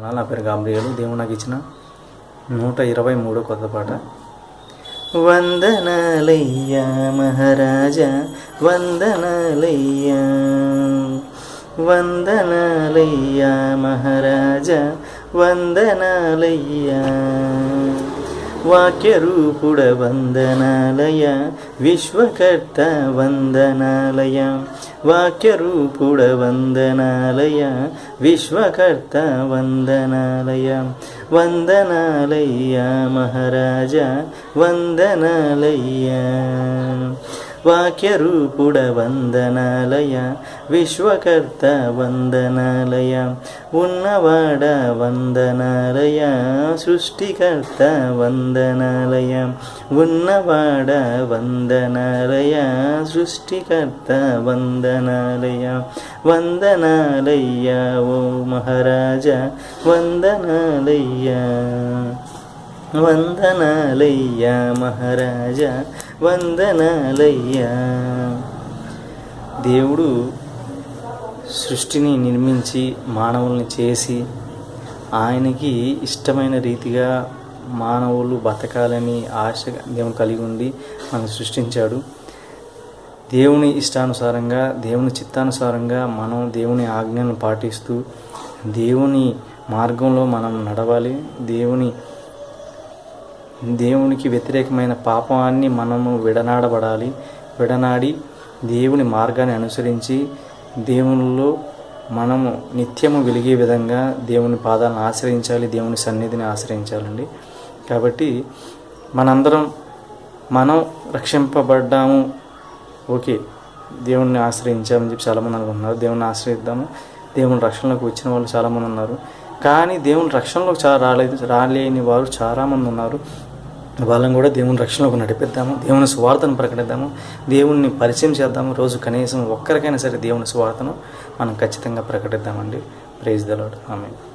అలా నా పేరు గాంబ్రియలు దేవుడు నాకు ఇచ్చిన నూట ఇరవై మూడో కొత్త పాట. వందనాలయ్యా మహారాజా వందనాలయ్యా వందనాలయ్యా మహారాజా వందనాలయ్యా. ವಾಕ್ಯರೂಪುಡ ವಂದನಾಲಯ ವಿಶ್ವಕರ್ತ ವಂದನಾಲಯ ವಾಕ್ಯರೂಪುಡ ವಂದನಾಲಯ ವಿಶ್ವಕರ್ತ ವಂದನಾಲಯ ವಂದನಾಲಯ್ಯ ಮಹಾರಾಜ ವಂದನಾಲಯ್ಯ వాక్యరూపుడ వందనాలయ విశ్వకర్త వందనాలయ ఉన్నవాడ వందనాలయ సృష్టికర్త వందనాలయ ఉన్నవాడ వందనాలయ సృష్టికర్త వందనాలయ వందనాలయ్య ఓ మహారాజా వందనాలయ్యా వందనాలయ్యా మహారాజా వందనాలయ్యా. దేవుడు సృష్టిని నిర్మించి మానవుల్ని చేసి ఆయనకి ఇష్టమైన రీతిగా మానవులు బతకాలని ఆశ దేవుని కలిగి ఉండి మనం సృష్టించాడు. దేవుని ఇష్టానుసారంగా దేవుని చిత్తానుసారంగా మనం దేవుని ఆజ్ఞలను పాటిస్తూ దేవుని మార్గంలో మనం నడవాలి దేవుని దేవునికి వ్యతిరేకమైన పాపాన్ని మనము విడనాడబడాలి. విడనాడి దేవుని మార్గాన్ని అనుసరించి దేవునిలో మనము నిత్యము వెలిగే విధంగా దేవుని పాదాలను ఆశ్రయించాలి దేవుని సన్నిధిని ఆశ్రయించాలండి. కాబట్టి మనందరం మనం రక్షింపబడ్డాము. ఓకే దేవుణ్ణి ఆశ్రయించామని చెప్పి చాలామంది అనుకుంటున్నారు. దేవుణ్ణి ఆశ్రయిద్దాము. దేవుని రక్షణలోకి వచ్చిన వాళ్ళు చాలామంది ఉన్నారు. కానీ దేవుని రక్షణలోకి చాలా రాలేదు రాలేని వారు చాలామంది ఉన్నారు. వాళ్ళని కూడా దేవుని రక్షణలోకి నడిపిద్దాము దేవుని సువార్తను ప్రకటిద్దాము దేవుణ్ణి పరిచయం చేద్దాము. రోజు కనీసం ఒక్కరికైనా సరే దేవుని సువార్తను మనం ఖచ్చితంగా ప్రకటిద్దామండి. ప్రైజ్ ద ఆమె